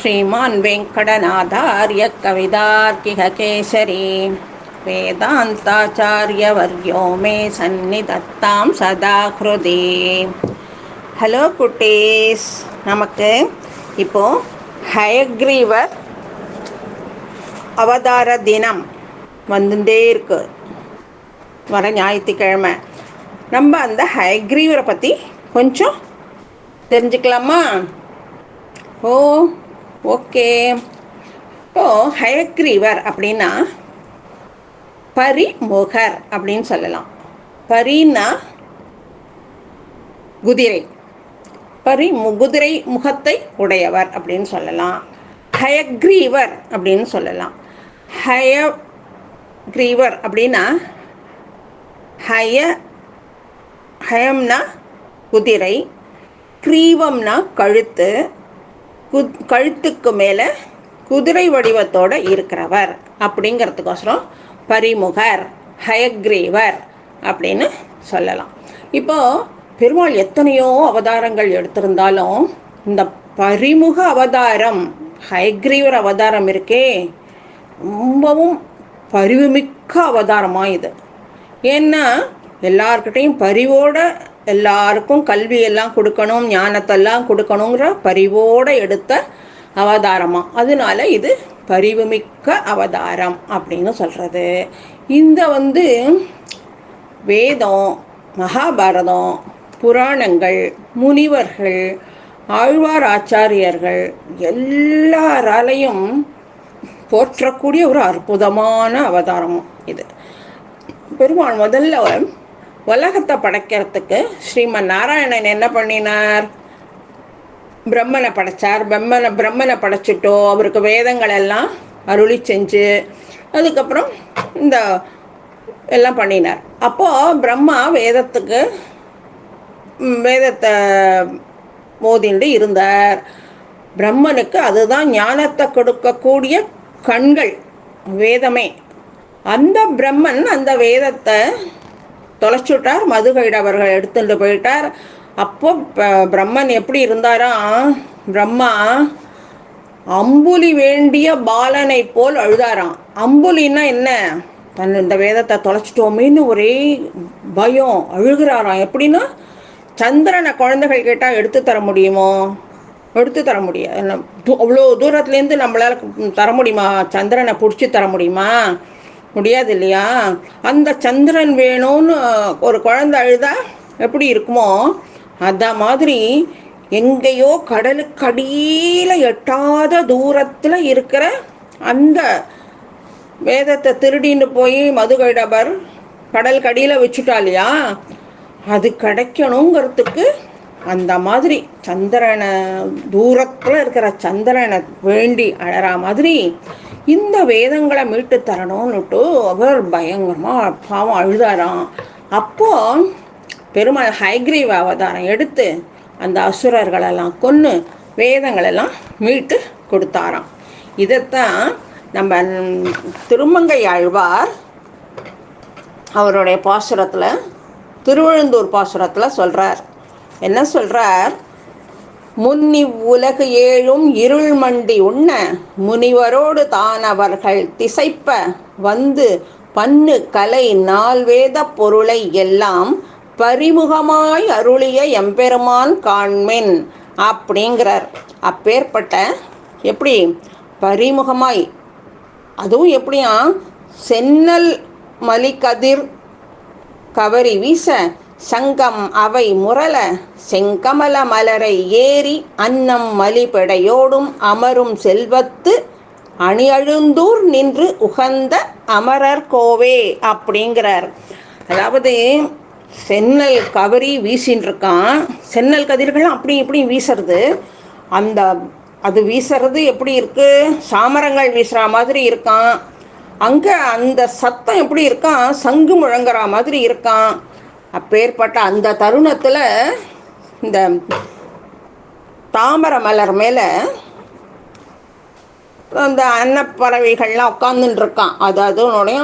ஸ்ரீமான் வெங்கடநாதாரிய கவிதார்க்கிககேசரி வேதாந்தாச்சாரியவர்யோ மே சந்நிதத்தாம் சதா ஹிருதி ஹலோ குட்டீஸ். நமக்கு இப்போது ஹயக்ரீவர் அவதார தினம் வந்துட்டே இருக்கு. வர ஞாயிற்றுக்கிழமை. நம்ம அந்த ஹயக்ரீவரை பற்றி கொஞ்சம் தெரிஞ்சுக்கலாமா? ஓ ஓகே. இப்போ ஹயக்ரீவர் அப்படின்னா பரிமுகர் அப்படின்னு சொல்லலாம். பரின்னா குதிரை. பரி மு- குதிரை முகத்தை உடையவர் அப்படின்னு சொல்லலாம். ஹயக்ரீவர் அப்படின்னு சொல்லலாம். ஹய கிரீவர் அப்படின்னா ஹய ஹயம்னா குதிரை கிரீவம்னா கழுத்து குத் கழுத்துக்கு மேலே குதிரை வடிவத்தோட இருக்கிறவர் அப்படிங்கிறதுக்கோசரம் பரிமுகர் ஹயக்ரீவர் அப்படின்னு சொல்லலாம். இப்போ பெருமாள் எத்தனையோ அவதாரங்கள் எடுத்திருந்தாலும் இந்த பரிமுக அவதாரம் ஹயக்ரீவர் அவதாரம் இருக்கே ரொம்பவும் பரிவுமிக்க அவதாரமாக இது. ஏன்னா எல்லார்கிட்டையும் பரிவோட எல்லாருக்கும் கல்வியெல்லாம் கொடுக்கணும் ஞானத்தெல்லாம் கொடுக்கணுங்கிற பரிவோடு எடுத்த அவதாரமாக அதனால இது பரிவுமிக்க அவதாரம் அப்படின்னு சொல்கிறது இந்த வந்து வேதம் மகாபாரதம் புராணங்கள் முனிவர்கள் ஆழ்வார் ஆச்சாரியர்கள் எல்லாராலையும் போற்றக்கூடிய ஒரு அற்புதமான அவதாரம் இது. பெருமாள் முதல்ல உலகத்தை படைக்கிறதுக்கு ஸ்ரீமன் நாராயணன் என்ன பண்ணினார்? பிரம்மனை படைச்சார். பிரம்மனை பிரம்மனை படைச்சிட்டோ. அவருக்கு வேதங்கள் எல்லாம் அருளி செஞ்சு அதுக்கப்புறம் இந்த எல்லாம் பண்ணினார். அப்போது பிரம்மா வேதத்துக்கு வேதத்தை மோதிண்டு இருந்தார். பிரம்மனுக்கு அதுதான் ஞானத்தை கொடுக்கக்கூடிய கண்கள் வேதமே. அந்த பிரம்மன் அந்த வேதத்தை தொலைச்சுட்டார். மதுகைடவர்கள் எடுத்துட்டு போயிட்டார். அப்போ ப- பிரம்மன் எப்படி இருந்தாராம் பிரம்மா அம்புலி வேண்டிய பாலனை போல் அழுதாராம். அம்புலின்னா என்ன? தன் இந்த வேதத்தை தொலைச்சிட்டோமேன்னு ஒரே பயம். அழுகிறாராம். எப்படின்னா சந்திரனை குழந்தைகள் கேட்டால் எடுத்து தர முடியுமோ? எடுத்து தர முடியாது. என்ன, அவ்வளோ தூரத்துலேருந்து நம்மளால் தர முடியுமா? சந்திரனை பிடிச்சி தர முடியுமா? முடியாது இல்லையா அந்த சந்திரன் வேணும்னு ஒரு குழந்தை அழுதா எப்படி இருக்குமோ அந்த மாதிரி எங்கேயோ கடலுக்கடியில் எட்டாத தூரத்தில் இருக்கிற அந்த வேதத்தை திருடின்னு போய் மதுகைடபர் கடல் கடியில் வச்சுட்டா இல்லையா? அது கிடைக்கணுங்கிறதுக்கு அந்த மாதிரி சந்திரனை தூரத்தில் இருக்கிற சந்திரனை வேண்டி அழற மாதிரி இந்த வேதங்களை மீட்டு தரணும்னுட்டு அவர் பயங்கரமாக பாவம் அழுதாராம். அப்போ பெருமாள் ஹைக்ரீவ் அவதாரம் எடுத்து அந்த அசுரர்களெல்லாம் கொன்று வேதங்களெல்லாம் மீட்டு கொடுத்தாராம். இதைத்தான் நம்ம திருமங்கை ஆழ்வார் அவருடைய பாசுரத்தில் திருவழுந்தூர் பாசுரத்தில் சொல்கிறார் என்ன சொல்கிறார் முன்னிவ் உலகு ஏழும் இருள் மண்டி உண்ண முனிவரோடு தானவர்கள் திசைப்ப வந்து பன்னு கலை நால்வேத பொருளை எல்லாம் பரிமுகமாய் அருளிய எம்பெருமான் காண்மின் அப்படிங்கிறார். அப்பேற்பட்ட எப்படி? பரிமுகமாய். அதுவும் எப்படியா? சென்னல் மலிகதிர் கவரி வீச சங்கம் அவை முரல செங்கமல மலரை ஏறி அன்னம் மலிபெடையோடும் அமரும் செல்வத்து அணியழுந்தூர் நின்று உகந்த அமரர் கோவே அப்படிங்கிறார். அதாவது சென்னல் கவரி வீசின்னு இருக்கான் சென்னல் கதிர்கள் அப்படி இப்படி வீசுறது. அந்த அது வீசுறது எப்படி இருக்கு? சாமரங்கள் வீசுற மாதிரி இருக்கான். அங்கே அந்த சத்தம் எப்படி இருக்கான்? சங்கு முழங்குற மாதிரி இருக்கான். அப்பேற்பட்ட அந்த தருணத்தில் இந்த தாமர மலர் மேலே அந்த அன்னப்பறவைகள்லாம் உட்காந்துட்டு இருக்கான் அது அதனுடைய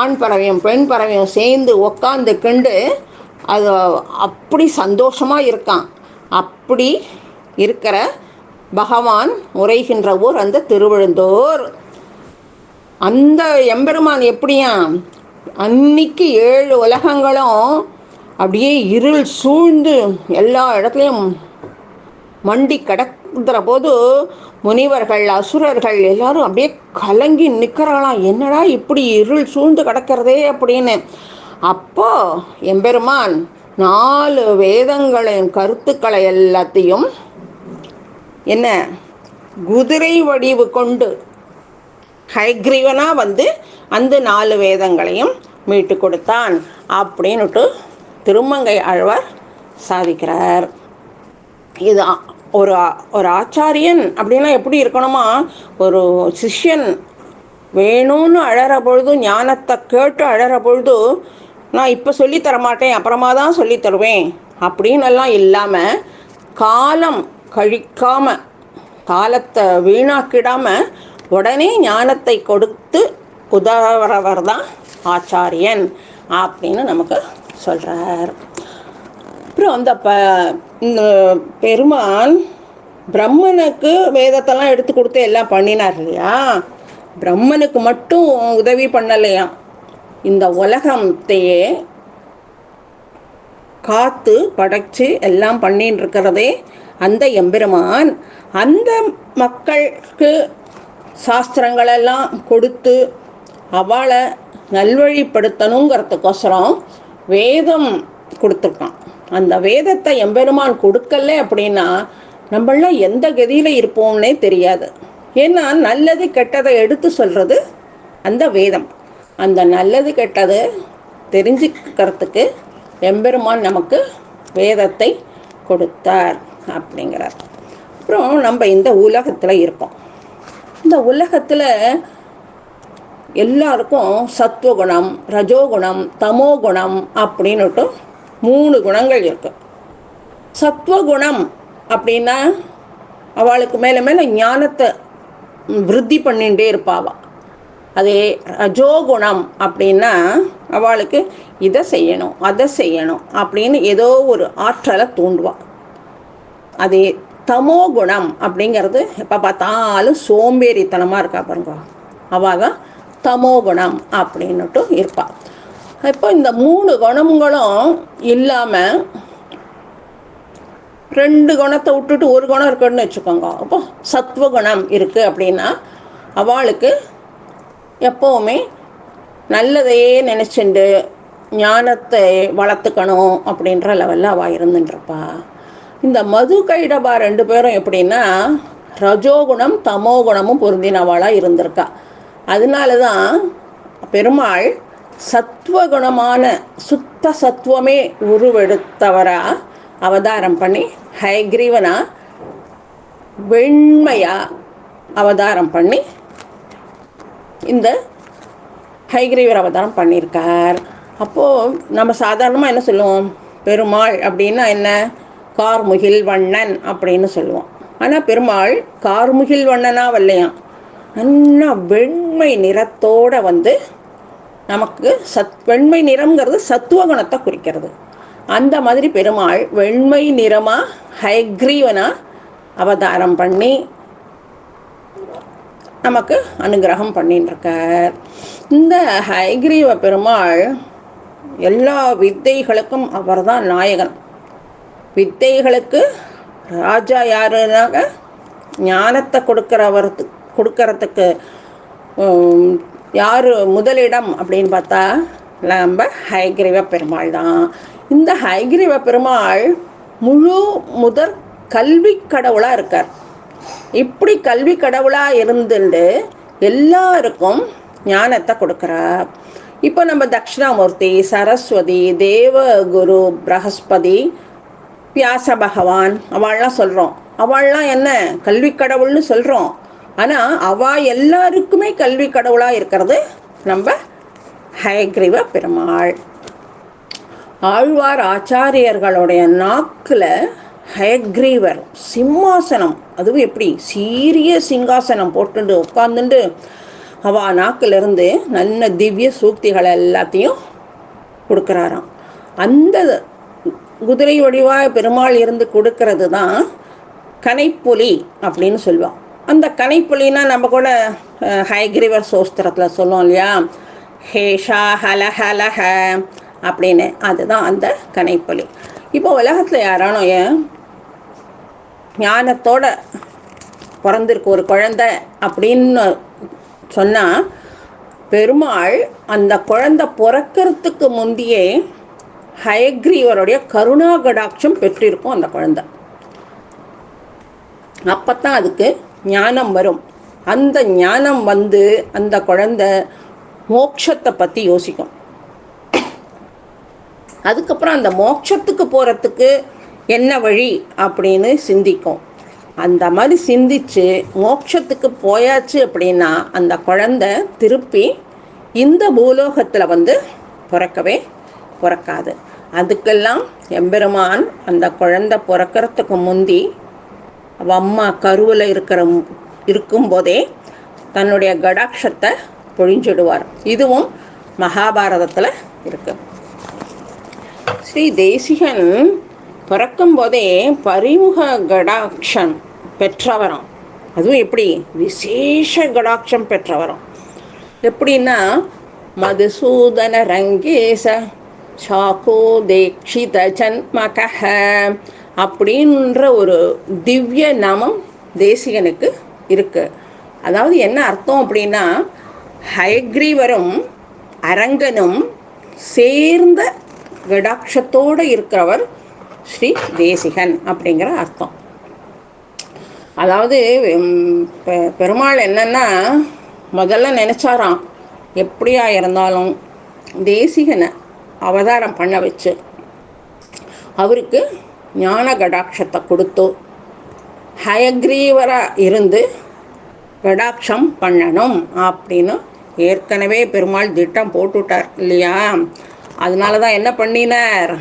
ஆண் பறவையும் பெண் பறவையும் சேர்ந்து உக்காந்துக்கிண்டு அது அப்படி சந்தோஷமாக இருக்கான். அப்படி இருக்கிற பகவான் உரைகின்ற ஊர் அந்த திருவிழுந்தோர். அந்த எம்பெருமான் எப்படியா அன்னைக்கு ஏழு உலகங்களும் அப்படியே இருள் சூழ்ந்து எல்லா இடத்துலையும் மண்டி கிடக்குற போது முனிவர்கள் அசுரர்கள் எல்லாரும் அப்படியே கலங்கி நிற்கிறாங்களாம் என்னடா இப்படி இருள் சூழ்ந்து கிடக்கிறதே அப்படின்னு. அப்போ எம்பெருமான் நாலு வேதங்களின் கருத்துக்களை எல்லாத்தையும் என்ன? குதிரை வடிவு கொண்டு ஹைக்ரீவனாக வந்து அந்த நாலு வேதங்களையும் மீட்டு கொடுத்தான். அப்படின்னுட்டு திருமங்கை ஆழ்வார் சாதிக்கிறார். இது ஒரு ஒரு ஆச்சாரியன் அப்படின்னா எப்படி இருக்கணுமா? ஒரு சிஷ்யன் வேணும்னு அழற பொழுது ஞானத்தை கேட்டு அழற பொழுது நான் இப்போ சொல்லித் மாட்டேன் அப்புறமா தான் சொல்லித் தருவேன் அப்படின்னு எல்லாம் இல்லாமல் காலம் கழிக்காம காலத்தை வீணாக்கிடாமல் உடனே ஞானத்தை கொடுத்து உதவுறவர் தான் ஆச்சாரியன் அப்படின்னு நமக்கு சொல்கிறார் அப்புறம் அந்த ப இந்த பெருமான் பிரம்மனுக்கு வேதத்தெல்லாம் எடுத்து கொடுத்து எல்லாம் பண்ணினார் இல்லையா? பிரம்மனுக்கு மட்டும் உதவி பண்ணலையா? இந்த உலகத்தையே காத்து படைச்சு எல்லாம் பண்ணின்னு இருக்கிறதே அந்த எம்பெருமான். அந்த மக்களுக்கு சாஸ்திரங்களெல்லாம் கொடுத்து அவளை நல்வழிப்படுத்தணுங்கிறதுக்கோசரம் வேதம் கொடுத்துருக்கான். அந்த வேதத்தை எம்பெருமான் கொடுக்கல அப்படின்னா நம்மளாம் எந்த கதியில் இருப்போம்னே தெரியாது. ஏன்னா நல்லது கெட்டதை எடுத்து சொல்கிறது அந்த வேதம். அந்த நல்லது கெட்டது தெரிஞ்சுக்கிறதுக்கு எம்பெருமான் நமக்கு வேதத்தை கொடுத்தார் அப்படிங்கிறார். அப்புறம் நம்ம இந்த உலகத்தில் இருக்கோம் இந்த உலகத்தில் எல்லாருக்கும் சத்துவகுணம் ரஜோகுணம் தமோகுணம் அப்படின்னுட்டு மூணு குணங்கள் இருக்கு. சத்துவகுணம் அப்படின்னா அவளுக்கு மேலே மேலே ஞானத்தை விருத்தி பண்ணிகிட்டே இருப்பாவா. அதே ரஜோகுணம் அப்படின்னா அவளுக்கு இதை செய்யணும் அதை செய்யணும் அப்படின்னு ஏதோ ஒரு ஆற்றலை தூண்டுவாள் அதே தமோ குணம் அப்படிங்கிறது எப்போ பார்த்தாலும் சோம்பேறித்தனமாக இருக்கா பாருங்க. அவள் தான் தமோ குணம் அப்படின்னுட்டு இருப்பாள் இப்போ இந்த மூணு குணங்களும் இல்லாமல் ரெண்டு குணத்தை விட்டுட்டு ஒரு குணம் இருக்குன்னு வச்சுக்கோங்க. அப்போ சத்வகுணம் இருக்குது அப்படின்னா அவளுக்கு எப்போவுமே நல்லதையே நினச்சிண்டு ஞானத்தை வளர்த்துக்கணும் அப்படின்ற லெவலில் அவள் இருந்துட்டுருப்பா இந்த மது கைடபா ரெண்டு பேரும் எப்படின்னா ரஜோகுணம் தமோகுணமும் பொருந்தினவாளாக இருந்திருக்கா. அதனால தான் பெருமாள் சத்வகுணமான சுத்த சத்துவமே உருவெடுத்தவரா அவதாரம் பண்ணி ஹயக்ரீவனா வெண்மையா அவதாரம் பண்ணி இந்த ஹைகிரீவர் அவதாரம் பண்ணியிருக்கார். அப்போது நம்ம சாதாரணமாக என்ன சொல்லுவோம்? பெருமாள் அப்படின்னா என்ன? கார்முகில் வண்ணன் அப்படின்னு சொல்லுவோம். ஆனால் பெருமாள் கார்முகில் வண்ணனாக வரலையாம் நல்லா வெண்மை நிறத்தோட வந்து நமக்கு சத் வெண்மை நிறம்ங்கிறது சத்துவகுணத்தை குறிக்கிறது. அந்த மாதிரி பெருமாள் வெண்மை நிறமாக ஹைக்ரீவனாக அவதாரம் பண்ணி நமக்கு அனுகிரகம் பண்ணின்னு இருக்கார் இந்த ஹைகிரீவ பெருமாள் எல்லா வித்தைகளுக்கும் அவர் தான் நாயகன். வித்தைகளுக்கு ராஜா யாருனாக ஞானத்தை கொடுக்கிறவர் கொடுக்கறதுக்கு யார் முதலிடம் அப்படின்னு பார்த்தா நம்ம ஹைகிரீவ பெருமாள் தான். இந்த ஹைகிரீவ பெருமாள் முழு முதற் கல்வி கடவுளாக இருக்கார். இப்படி கல்வி கடவுளாக இருந்துட்டு எல்லாருக்கும் ஞானத்தை கொடுக்குறார். இப்போ நம்ம தட்சிணாமூர்த்தி சரஸ்வதி தேவகுரு பிரகஸ்பதி வியாச பகவான் அவள்லாம் சொல்கிறோம் அவள்லாம் என்ன? கல்வி கடவுள்னு சொல்கிறோம் ஆனால் அவா எல்லாருக்குமே கல்வி கடவுளாக இருக்கிறது நம்ம ஹயக்ரீவ பெருமாள். ஆழ்வார் ஆச்சாரியர்களுடைய நாக்கில் ஹயக்ரீவர் சிம்மாசனம். அதுவும் எப்படி? சீரிய சிங்காசனம் போட்டுண்டு உட்காந்துண்டு அவ நாக்கிலிருந்து நல்ல திவ்ய சூக்திகள் எல்லாத்தையும் கொடுக்குறாராம். அந்த குதிரை வடிவாக பெருமாள் இருந்து கொடுக்கறது தான் கனைப்புலி அப்படின்னு சொல்லுவான் அந்த கனைப்புலினா நம்ம கூட அஹ், சோஸ்திரத்தில் சொல்லுவோம் இல்லையா? ஹேஷா ஹல ஹல ஹ அப்படின்னு. அதுதான் அந்த கனைப்புலி. இப்போ உலகத்தில் யாரானோ ஏன் ஞானத்தோட பிறந்திருக்கு ஒரு குழந்தை அப்படின்னு சொன்னால் பெருமாள் அந்த குழந்தை பிறக்கிறதுக்கு முந்தையே ஹயக்ரீவருடைய கருணா கடாட்சம் பெற்றிருக்கும் அந்த குழந்தை. அப்பத்தான் அதுக்கு ஞானம் வரும். அந்த ஞானம் வந்து அந்த குழந்தை மோட்சத்தை பற்றி யோசிக்கும். அதுக்கப்புறம் அந்த மோட்சத்துக்கு போகிறதுக்கு என்ன வழி அப்படின்னு சிந்திக்கும். அந்த மாதிரி சிந்திச்சு மோட்சத்துக்கு போயாச்சு அப்படின்னா அந்த குழந்தை திருப்பி இந்த பூலோகத்தில் வந்து பிறக்கவே பிறக்காது. அதுக்கெல்லாம் எம்பெருமான் அந்த குழந்தை பிறக்கறதுக்கு முந்தி அவ அம்மா கருவில் இருக்கிற இருக்கும்போதே தன்னுடைய கடாட்சத்தை பொழிஞ்சிடுவார். இதுவும் மகாபாரதத்தில் இருக்கு. ஸ்ரீ தேசிகன் பிறக்கும்போதே பரிமுக கடாட்சம் பெற்றவரம். அதுவும் எப்படி? விசேஷ கடாட்சம் பெற்றவரம். எப்படின்னா மதுசூதன ரங்கேச சாக்கோ தேக்ஷித ஜன்மகஹ அப்படின்ற ஒரு திவ்ய நாமம் தேசிகனுக்கு இருக்கு. அதாவது என்ன அர்த்தம் அப்படின்னா ஹயக்ரீவரும் அரங்கனும் சேர்ந்த கடாட்சத்தோடு இருக்கிறவர் ஸ்ரீ தேசிகன் அப்படிங்கிற அர்த்தம். அதாவது பெ- பெருமாள் என்னன்னா முதல்ல நினச்சாராம் எப்படியா இருந்தாலும் தேசிகனை அவதாரம் பண்ண வச்சு அவருக்கு ஞான கடாட்சத்தை கொடுத்து ஹயக்ரீவராக இருந்து கடாட்சம் பண்ணணும் அப்படின்னு ஏற்கனவே பெருமாள் திட்டம் போட்டுட்டார் இல்லையா? அதனால தான் என்ன பண்ணினார்?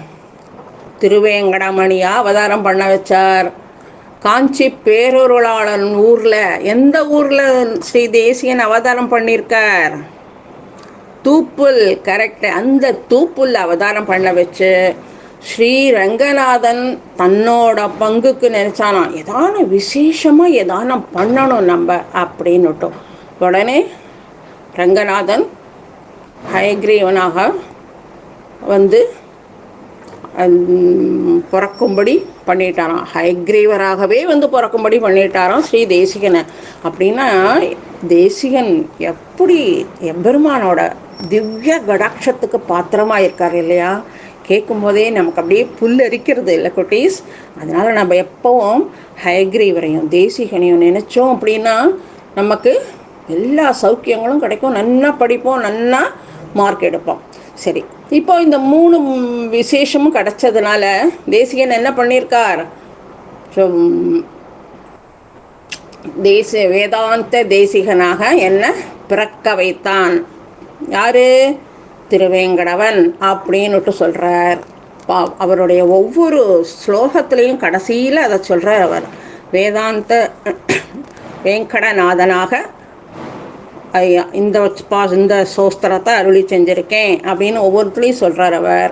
திருவேங்கடமணியாக அவதாரம் பண்ண வச்சார். காஞ்சி பேரொருளாளன் ஊரில் எந்த ஊரில் ஸ்ரீ தேசியன் அவதாரம் பண்ணியிருக்கார்? தூப்புல் கரெக்டு அந்த தூப்புல் அவதாரம் பண்ண வச்சு ஸ்ரீரங்கநாதன் தன்னோட பங்குக்கு நினச்சானாம் ஏதான விசேஷமாக ஏதான பண்ணணும் நம்ம அப்படின்னுட்டோம். உடனே ரங்கநாதன் ஹயக்ரீவனாக வந்து பிறக்கும்படி பண்ணிட்டாராம். ஹயக்ரீவராகவே வந்து பிறக்கும்படி பண்ணிட்டாராம் ஸ்ரீ தேசிகனை. அப்படின்னா தேசிகன் எப்படி எம்பெருமானோட திவ்ய கடாட்சத்துக்கு பாத்திரமாக இருக்கார் இல்லையா? கேட்கும்போதே நமக்கு அப்படியே புல் அரிக்கிறது இல்லை குட்டீஸ். அதனால் நம்ம எப்போவும் ஹயக்ரீவரையும் தேசிகனையும் நினச்சோம் அப்படின்னா நமக்கு எல்லா சௌக்கியங்களும் கிடைக்கும். நல்லா படிப்போம் நன்னா மார்க் எடுப்போம். சரி இப்போ இந்த மூணு விசேஷமும் கிடைச்சதுனால தேசிகன் என்ன பண்ணியிருக்கார் ஸோ, தேச வேதாந்த தேசிகனாக என்ன பிறக்க வைத்தான். யாரு? திருவேங்கடவன் அப்படின்னுட்டு சொல்கிறார் பா அவருடைய ஒவ்வொரு ஸ்லோகத்திலையும் கடைசியில் அதை சொல்கிறார் அவர். வேதாந்த வேங்கடநாதனாக ஐயா இந்த பா இந்த சோஸ்திரத்தை அருளி செஞ்சுருக்கேன் அப்படின்னு ஒவ்வொருத்தரையும் சொல்கிறார் அவர்.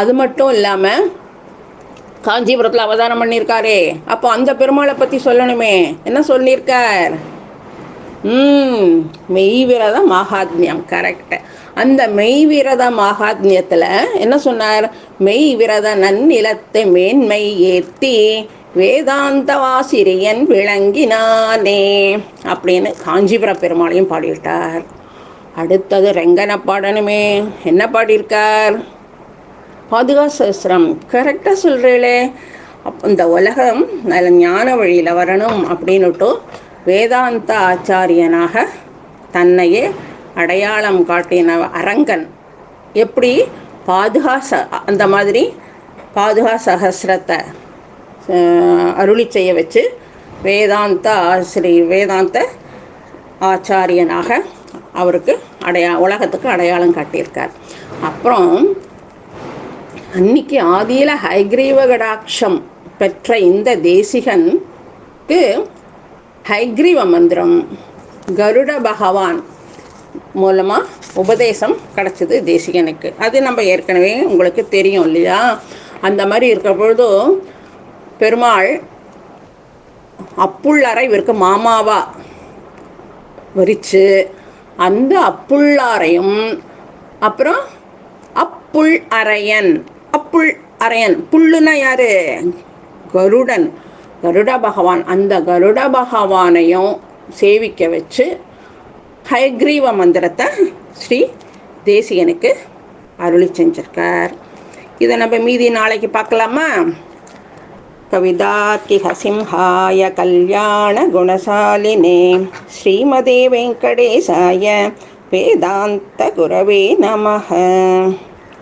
அது மட்டும் இல்லாமல் காஞ்சிபுரத்தில் அவதாரம் பண்ணியிருக்காரே. அப்போ அந்த பெருமாளை பற்றி சொல்லணுமே. என்ன சொல்லியிருக்கார்? ம் மெய்விரத மகாத்மியம் கரெக்டு அந்த மெய் விரத மகாத்மியத்தில் என்ன சொன்னார்? மெய் விரத நன்னிலத்தை மேன்மை ஏத்தி வேதாந்த வாசிரியன் விளங்கினானே அப்படின்னு காஞ்சிபுர பெருமாளையும் பாடிவிட்டார். அடுத்தது ரெங்கன பாடணுமே என்ன பாடியிருக்கார்? பாதுகா சஸ்திரம் கரெக்டாக சொல்கிறீங்களே அப் இந்த உலகம் நல்ல ஞான வழியில் வரணும் அப்படின்னுட்டு வேதாந்த ஆச்சாரியனாக தன்னையே அடையாளம் காட்டின அரங்கன். எப்படி? பாதுகா ச அந்த மாதிரி பாதுகா சஹஸ்ரத்தை அருளி செய்ய வச்சு வேதாந்த ஆசிரி வேதாந்த ஆச்சாரியனாக அவருக்கு அடையா உலகத்துக்கு அடையாளம் காட்டியிருக்கார். அப்புறம் அன்னைக்கு ஆதியில் ஹைக்ரீவகடாட்சம் பெற்ற இந்த தேசிகனுக்கு ஹைக்ரீவ மந்திரம் கருட பகவான் மூலமாக உபதேசம் கிடச்சிது தேசிகனுக்கு. அது நம்ம ஏற்கனவே உங்களுக்கு தெரியும் இல்லையா? அந்த மாதிரி இருக்கிற பொழுது பெருமாள் அப்புள்ளாரை இவருக்கு மாமாவா? வரிச்சு அந்த அப்புள்ளாரையும் அப்புறம் அப்புள் அரையன் அப்புள் அரையன் புல்லுனா யாரு? கருடன். கருட பகவான். அந்த கருட பகவானையும் சேவிக்க வச்சு ஹயக்ரீவ மந்திரத்தை ஸ்ரீ தேசிகனுக்கு அருளி செஞ்சிருக்கார் இதை நம்ம மீதி நாளைக்கு பார்க்கலாமா कविदार्किहसिंहाय कल्याणगुणशालिने श्रीमते वेङ्कटेशाय वेदान्तगुरवे नमः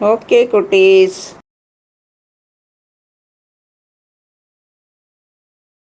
ओके कुटीस्